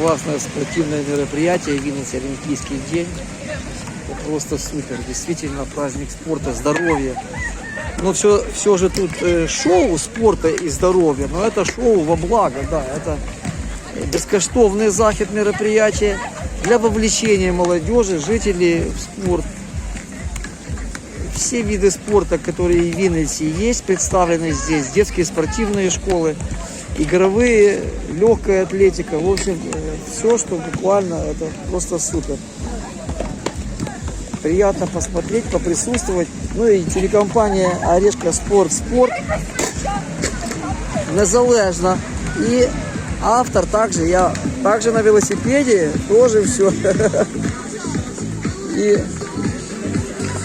Классное спортивное мероприятие, Винница Олимпийский день. Просто супер, действительно праздник спорта, здоровья. Но все, все же тут э, шоу спорта и здоровья, но это шоу во благо, да, это бескоштовный захід мероприятие для вовлечения молодежи, жителей в спорт. Все виды спорта, которые в Виннице есть, представлены здесь. Детские спортивные школы, игровые, легкая атлетика. В общем, все, что буквально, это просто супер. Приятно посмотреть, поприсутствовать. Ну и телекомпания Орешка Спорт Спорт незалежно. И автор также, я также на велосипеде, тоже все. И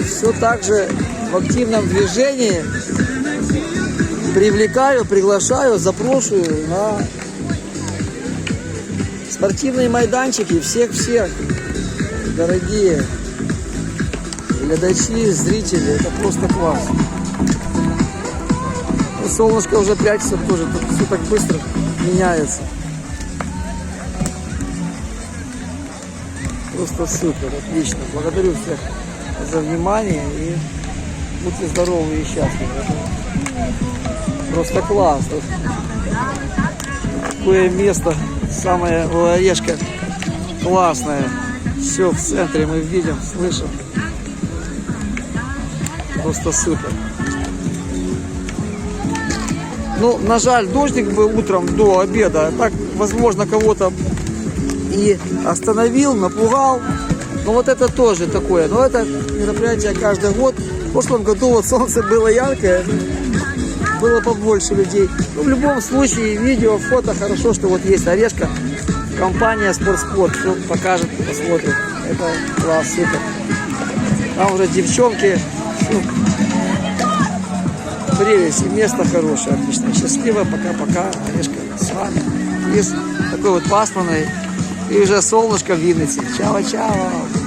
все так же в активном движении привлекаю, приглашаю, запрошую на спортивные майданчики всех-всех, дорогие глядачи, зрители, это просто класс. Ну, солнышко уже прячется тоже, тут все так быстро меняется. Просто супер, отлично. Благодарю всех за внимание и будьте здоровы и счастливы. Просто класс. Такое место, самое Орешка классное. Все в центре мы видим, слышим. Просто супер. Ну, на жаль, дождик был утром до обеда. Так, возможно, кого-то и остановил, напугал. Но вот это тоже такое. Но это мероприятие каждый год. В прошлом году вот солнце было яркое, было побольше людей. Ну, в любом случае, видео, фото, хорошо, что вот есть Орешка, компания Спортспорт, все покажет, посмотрит. Это класс, супер. Там уже девчонки, ну, прелесть, и место хорошее, отлично. Счастливо, пока-пока, Орешка с вами. Есть такой вот пасмурный, и уже солнышко в Виннице. Чао-чао.